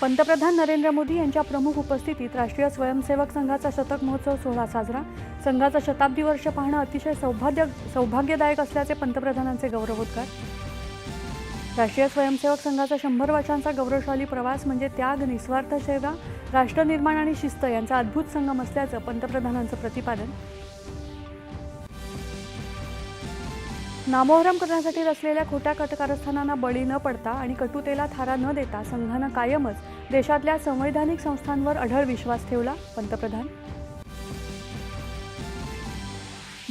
पंतप्रधान नरेंद्र मोदी यांच्या प्रमुख उपस्थितीत राष्ट्रीय स्वयंसेवक संघाचा शतक महोत्सव सोहळा साजरा. संघाचं शताब्दी वर्ष पाहणं अतिशय सौभाग्य सौभाग्यदायक असल्याचे पंतप्रधानांचे गौरवोद्गार. राष्ट्रीय स्वयंसेवक संघाचा शंभर वर्षांचा गौरवशाली प्रवास म्हणजे त्याग निस्वार्थ सेवा राष्ट्रनिर्माण आणि शिस्त यांचा अद्भुत संगम असल्याचं पंतप्रधानांचं प्रतिपादन. नामोहरम करण्यासाठी रचलेल्या खोट्या कटकारस्थानांना बळी न पडता आणि कटुतेला थारा न देता संघानं कायमच देशातल्या संवैधानिक संस्थांवर अढळ विश्वास ठेवला. पंतप्रधान.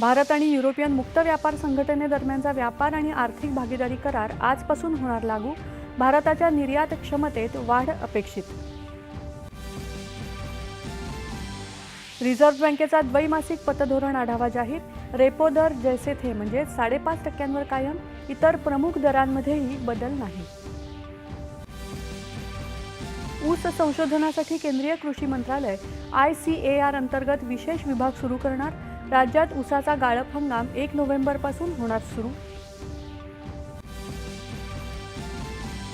भारत आणि युरोपियन मुक्त व्यापार संघटनेदरम्यानचा व्यापार आणि आर्थिक भागीदारी करार आजपासून होणार लागू. भारताच्या निर्यात क्षमतेत वाढ अपेक्षित. रिझर्व्ह बँकेचा द्वैमासिक पतधोरण आढावा जाहीर. रेपो दर जैसे थे म्हणजे साडेपाच टक्क्यांवर कायम इतर प्रमुख दरांमध्येही बदल नाही. ऊस संशोधनासाठी केंद्रीय कृषी मंत्रालय आय सी ए आर अंतर्गत विशेष विभाग सुरू करणार. राज्यात ऊसाचा गाळप हंगाम एक नोव्हेंबरपासून होणार सुरू.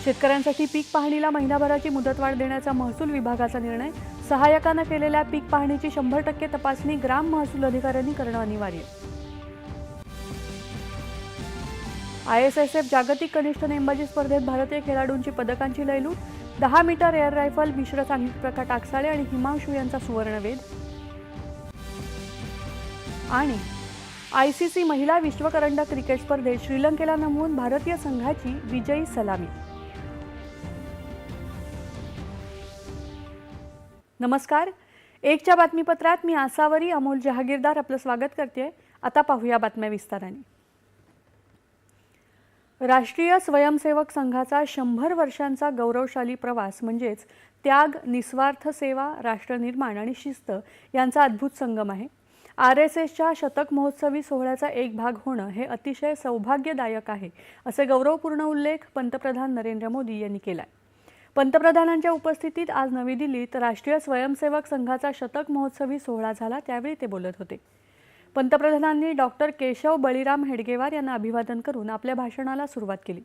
शेतकऱ्यांसाठी पीक पाहणीला महिनाभराची मुदतवाढ देण्याचा महसूल विभागाचा निर्णय. सहाय्यकानं केलेल्या पीक पाहणीची शंभर टक्के तपासणी ग्राम महसूल अधिकाऱ्यांनी करणं अनिवार्य. आय एस एस एफ जागतिक कनिष्ठ नेमबाजी स्पर्धेत भारतीय खेळाडूंची पदकांची लयलूट दहा मीटर एअर रायफल मिश्र सांघिक प्रकाश टाकसाळे आणि हिमांशू यांचा सुवर्णवेध. आणि आय सी सी महिला विश्वकरंडक क्रिकेट स्पर्धेत श्रीलंकेला नमवून भारतीय संघाची विजयी सलामी. नमस्कार. एकच्या बातमीपत्रात मी आसावरी अमोल जहागीरदार आपलं स्वागत करते आता पाहूया बातम्या विस्ताराने. राष्ट्रीय स्वयंसेवक संघाचा शंभर वर्षांचा गौरवशाली प्रवास म्हणजेच त्याग निस्वार्थ सेवा राष्ट्रनिर्माण आणि शिस्त यांचा अद्भुत संगम आहे. आर एस एसच्या शतक महोत्सवी सोहळ्याचा एक भाग होणं हे अतिशय सौभाग्यदायक आहे असे गौरवपूर्ण उल्लेख पंतप्रधान नरेंद्र मोदी यांनी केला आहे पंतप्रधानांच्या उपस्थितीत आज नवी दिल्लीत राष्ट्रीय स्वयंसेवक संघाचा शतक महोत्सवी सोहळा झाला त्यावेळी ते बोलत होते. पंतप्रधानांनी डॉक्टर केशव बळीराम हेडगेवार यांना अभिवादन करून आपल्या भाषणाला सुरुवात केली.